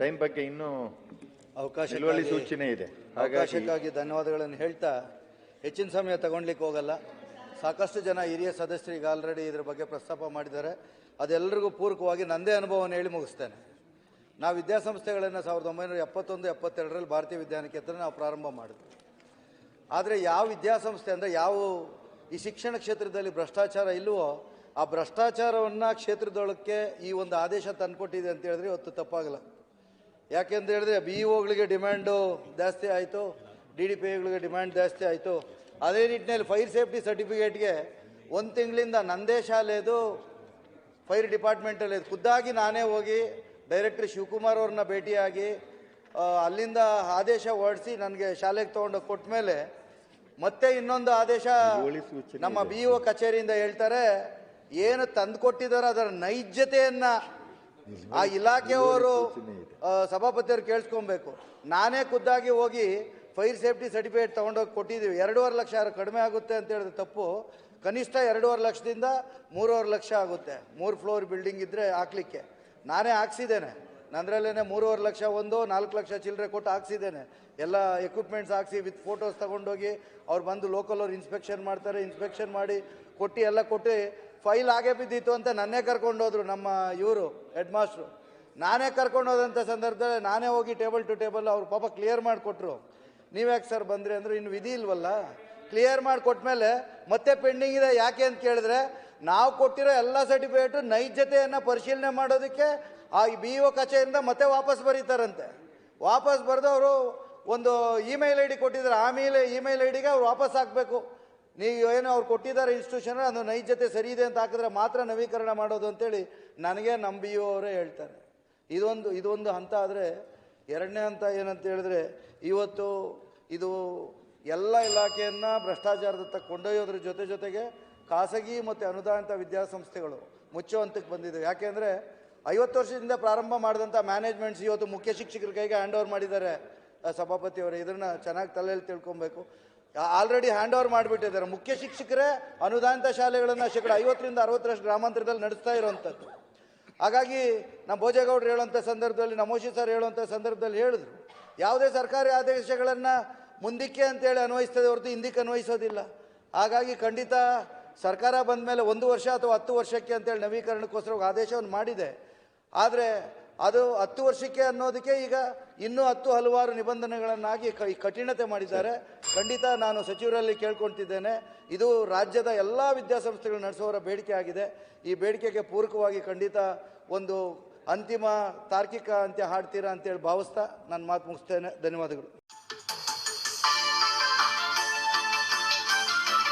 Time ಬಗ್ಗೆ ಇನ್ನೂ ಅವಕಾಶ ಸೂಚನೆ ಇದೆ. ಹಾಗಾಗಿ ಅವಕಾಶಕ್ಕಾಗಿ ಧನ್ಯವಾದಗಳನ್ನು ಹೇಳ್ತಾ ಹೆಚ್ಚಿನ ಸಮಯ ತಗೊಳ್ಲಿಕ್ಕೆ ಹೋಗಲ್ಲ. ಸಾಕಷ್ಟು ಜನ ಹಿರಿಯ ಸದಸ್ಯರಿಗೆ ಆಲ್ರೆಡಿ ಇದ್ರ ಬಗ್ಗೆ ಪ್ರಸ್ತಾಪ ಮಾಡಿದ್ದಾರೆ. ಅದೆಲ್ಲರಿಗೂ ಪೂರಕವಾಗಿ ನಂದೇ ಅನುಭವವನ್ನು ಹೇಳಿ ಮುಗಿಸ್ತೇನೆ. ನಾವು ವಿದ್ಯಾಸಂಸ್ಥೆಗಳನ್ನು ಸಾವಿರದ ಒಂಬೈನೂರ ಎಪ್ಪತ್ತೊಂದು ಎಪ್ಪತ್ತೆರಡರಲ್ಲಿ ಭಾರತೀಯ ವಿದ್ಯಾನಿಕೇತನ ನಾವು ಪ್ರಾರಂಭ ಮಾಡಿದ್ವಿ. ಆದರೆ ಯಾವ ವಿದ್ಯಾಸಂಸ್ಥೆ ಅಂದರೆ ಯಾವ ಈ ಶಿಕ್ಷಣ ಕ್ಷೇತ್ರದಲ್ಲಿ ಭ್ರಷ್ಟಾಚಾರ ಇಲ್ಲವೋ ಆ ಭ್ರಷ್ಟಾಚಾರವನ್ನು ಕ್ಷೇತ್ರದೊಳಕ್ಕೆ ಈ ಒಂದು ಆದೇಶ ತಂದುಕೊಟ್ಟಿದೆ ಅಂತ ಹೇಳಿದ್ರೆ ಇವತ್ತು ತಪ್ಪಾಗಲ್ಲ. ಯಾಕೆಂತ ಹೇಳಿದ್ರೆ ಬಿ ಒಗಳಿಗೆ ಡಿಮ್ಯಾಂಡು ಜಾಸ್ತಿ ಆಯಿತು ಡಿ ಡಿ ಪಿ ಐಗಳಿಗೆ ಡಿಮ್ಯಾಂಡ್ ಜಾಸ್ತಿ ಆಯಿತು. ಅದೇ ನಿಟ್ಟಿನಲ್ಲಿ ಫೈರ್ ಸೇಫ್ಟಿ ಸರ್ಟಿಫಿಕೇಟ್ಗೆ ಒಂದು ತಿಂಗಳಿಂದ ನಂದೇ ಶಾಲೆದು ಫೈರ್ ಡಿಪಾರ್ಟ್ಮೆಂಟಲ್ಲಿ ಖುದ್ದಾಗಿ ನಾನೇ ಹೋಗಿ ಡೈರೆಕ್ಟ್ರ್ ಶಿವಕುಮಾರ್ ಅವ್ರನ್ನ ಭೇಟಿಯಾಗಿ ಅಲ್ಲಿಂದ ಆದೇಶ ಹೊರಡಿಸಿ ನನಗೆ ಶಾಲೆಗೆ ತೊಗೊಂಡೋಗಿ ಕೊಟ್ಟ ಮೇಲೆ ಮತ್ತೆ ಇನ್ನೊಂದು ಆದೇಶ ನಮ್ಮ ಬಿ ಒ ಕಚೇರಿಯಿಂದ ಹೇಳ್ತಾರೆ ಏನು ತಂದು ಕೊಟ್ಟಿದ್ದಾರೆ ಅದರ ನೈಜತೆಯನ್ನ ಆ ಇಲಾಖೆಯವರು ಸಭಾಪತಿಯವರು ಕೇಳಿಸ್ಕೊಬೇಕು. ನಾನೇ ಖುದ್ದಾಗಿ ಹೋಗಿ ಫೈರ್ ಸೇಫ್ಟಿ ಸರ್ಟಿಫಿಕೇಟ್ ತೊಗೊಂಡೋಗಿ ಕೊಟ್ಟಿದ್ದೀವಿ. ಎರಡೂವರೆ ಲಕ್ಷ ಯಾರು ಕಡಿಮೆ ಆಗುತ್ತೆ ಅಂತ ಹೇಳಿದ್ರೆ ತಪ್ಪು. ಕನಿಷ್ಠ ಎರಡೂವರೆ ಲಕ್ಷದಿಂದ ಮೂರುವರೆ ಲಕ್ಷ ಆಗುತ್ತೆ. ಮೂರು ಫ್ಲೋರ್ ಬಿಲ್ಡಿಂಗ್ ಇದ್ದರೆ ಹಾಕ್ಲಿಕ್ಕೆ. ನಾನೇ ಹಾಕ್ಸಿದ್ದೇನೆ. ನಂದ್ರಲ್ಲೇ ಮೂರುವರೆ ಲಕ್ಷ ಒಂದು, ನಾಲ್ಕು ಲಕ್ಷ ಚಿಲ್ಲರೆ ಕೊಟ್ಟು ಹಾಕ್ಸಿದ್ದೇನೆ. ಎಲ್ಲ ಎಕ್ವಿಪ್ಮೆಂಟ್ಸ್ ಹಾಕ್ಸಿ ವಿತ್ ಫೋಟೋಸ್ ತೊಗೊಂಡೋಗಿ ಅವ್ರು ಬಂದು ಲೋಕಲ್ ಅವ್ರು ಇನ್ಸ್ಪೆಕ್ಷನ್ ಮಾಡ್ತಾರೆ ಇನ್ಸ್ಪೆಕ್ಷನ್ ಮಾಡಿ ಕೊಟ್ಟು ಎಲ್ಲ ಕೊಟ್ಟು ಫೈಲ್ ಆಗೇ ಬಿದ್ದಿತ್ತು ಅಂತ ನನ್ನೇ ಕರ್ಕೊಂಡು ಹೋದ್ರು ನಮ್ಮ ಇವರು ಹೆಡ್ ಮಾಸ್ಟ್ರು ನಾನೇ ಕರ್ಕೊಂಡೋದಂಥ ಸಂದರ್ಭದಲ್ಲಿ ನಾನೇ ಹೋಗಿ ಟೇಬಲ್ ಟು ಟೇಬಲ್ ಅವ್ರು ಪಾಪ ಕ್ಲಿಯರ್ ಮಾಡಿಕೊಟ್ರು. ನೀವ್ಯಾಕೆ ಸರ್ ಬಂದ್ರಿ ಅಂದ್ರೆ ಇನ್ನು ವಿಧಿ ಇಲ್ವಲ್ಲ? ಕ್ಲಿಯರ್ ಮಾಡಿ ಕೊಟ್ಮೇಲೆ ಮತ್ತೆ ಪೆಂಡಿಂಗ್ ಇದೆ ಯಾಕೆ ಅಂತ ಕೇಳಿದ್ರೆ, ನಾವು ಕೊಟ್ಟಿರೋ ಎಲ್ಲ ಸರ್ಟಿಫಿಕೇಟು ನೈಜತೆಯನ್ನು ಪರಿಶೀಲನೆ ಮಾಡೋದಕ್ಕೆ ಆ ಬಿ ಒ ಕಚೇರಿಯಿಂದ ಮತ್ತೆ ವಾಪಸ್ ಬರೀತಾರಂತೆ. ವಾಪಸ್ ಬರೆದು ಅವರು ಒಂದು ಇಮೇಲ್ ಐ ಡಿ ಕೊಟ್ಟಿದ್ದಾರೆ. ಆಮೇಲೆ ಇಮೇಲ್ ಐ ಡಿಗೆ ಅವ್ರು ವಾಪಸ್ ಹಾಕಬೇಕು. ನೀವು ಏನು ಅವ್ರು ಕೊಟ್ಟಿದ್ದಾರೆ ಇನ್ಸ್ಟಿಟ್ಯೂಷನ್ ಅದು ನೈಜತೆ ಸರಿ ಇದೆ ಅಂತ ಹಾಕಿದ್ರೆ ಮಾತ್ರ ನವೀಕರಣ ಮಾಡೋದು ಅಂತೇಳಿ ನನಗೆ ನಮ್ಮ ಬಿ ಒ ಅವರೇ ಹೇಳ್ತಾರೆ. ಇದೊಂದು ಇದೊಂದು ಹಂತ ಆದರೆ ಎರಡನೇ ಹಂತ ಏನಂತ ಹೇಳಿದ್ರೆ ಇವತ್ತು ಇದು ಎಲ್ಲ ಇಲಾಖೆಯನ್ನು ಭ್ರಷ್ಟಾಚಾರದತ್ತ ಕೊಂಡೊಯ್ಯೋದ್ರ ಜೊತೆ ಜೊತೆಗೆ ಖಾಸಗಿ ಮತ್ತು ಅನುದಾನಿತ ವಿದ್ಯಾಸಂಸ್ಥೆಗಳು ಮುಚ್ಚೋ ಹಂತಕ್ಕೆ ಬಂದಿದೆ. ಯಾಕೆಂದರೆ ಐವತ್ತು ವರ್ಷದಿಂದ ಪ್ರಾರಂಭ ಮಾಡಿದಂಥ ಮ್ಯಾನೇಜ್ಮೆಂಟ್ಸ್ ಇವತ್ತು ಮುಖ್ಯ ಶಿಕ್ಷಕರ ಕೈಗೆ ಹ್ಯಾಂಡ್ ಓವರ್ ಮಾಡಿದ್ದಾರೆ ಸಭಾಪತಿಯವರೇ ಇದನ್ನು ಚೆನ್ನಾಗಿ ತಲೆಯಲ್ಲಿ ತಿಳ್ಕೊಬೇಕು. ಆಲ್ರೆಡಿ ಹ್ಯಾಂಡ್ ಓವರ್ ಮಾಡಿಬಿಟ್ಟಿದ್ದಾರೆ. ಮುಖ್ಯ ಶಿಕ್ಷಕರೇ, ಅನುದಾನಿತ ಶಾಲೆಗಳನ್ನು ಶೇಕಡ ಐವತ್ತರಿಂದ ಅರವತ್ತರಷ್ಟು ಗ್ರಾಮಾಂತರದಲ್ಲಿ ನಡೆಸ್ತಾ ಇರುವಂಥದ್ದು ಹಾಗಾಗಿ ನಮ್ಮ ಭೋಜೇಗೌಡರು ಹೇಳುವಂಥ ಸಂದರ್ಭದಲ್ಲಿ, ನಮೋಶಿ ಸರ್ ಹೇಳುವಂಥ ಸಂದರ್ಭದಲ್ಲಿ ಹೇಳಿದ್ರು. ಯಾವುದೇ ಸರ್ಕಾರಿ ಆದೇಶಗಳನ್ನು ಮುಂದಕ್ಕೆ ಅಂತೇಳಿ ಅನ್ವಯಿಸ್ತದೆ ಹೊರತು ಹಿಂದಕ್ಕೆ ಅನ್ವಯಿಸೋದಿಲ್ಲ. ಹಾಗಾಗಿ ಖಂಡಿತ ಸರ್ಕಾರ ಬಂದ ಮೇಲೆ ಒಂದು ವರ್ಷ ಅಥವಾ ಹತ್ತು ವರ್ಷಕ್ಕೆ ಅಂತೇಳಿ ನವೀಕರಣಕ್ಕೋಸ್ಕರ ಆದೇಶವನ್ನು ಮಾಡಿದೆ. ಆದರೆ ಅದು ಹತ್ತು ವರ್ಷಕ್ಕೆ ಅನ್ನೋದಕ್ಕೆ ಈಗ ಇನ್ನೂ ಹತ್ತು ಹಲವಾರು ನಿಬಂಧನೆಗಳನ್ನಾಗಿ ಕಠಿಣತೆ ಮಾಡಿದ್ದಾರೆ. ಖಂಡಿತ ನಾನು ಸಚಿವರಲ್ಲಿ ಕೇಳ್ಕೊಳ್ತಿದ್ದೇನೆ. ಇದು ರಾಜ್ಯದ ಎಲ್ಲ ವಿದ್ಯಾಸಂಸ್ಥೆಗಳು ನಡೆಸುವವರ ಬೇಡಿಕೆ ಆಗಿದೆ. ಈ ಬೇಡಿಕೆಗೆ ಪೂರಕವಾಗಿ ಖಂಡಿತ ಒಂದು ಅಂತಿಮ ತಾರ್ಕಿಕ ಅಂತ್ಯ ಹಾಡ್ತೀರಾ ಅಂತೇಳಿ ಭಾವಿಸ್ತಾ ನಾನು ಮಾತು ಮುಗಿಸ್ತೇನೆ. ಧನ್ಯವಾದಗಳು.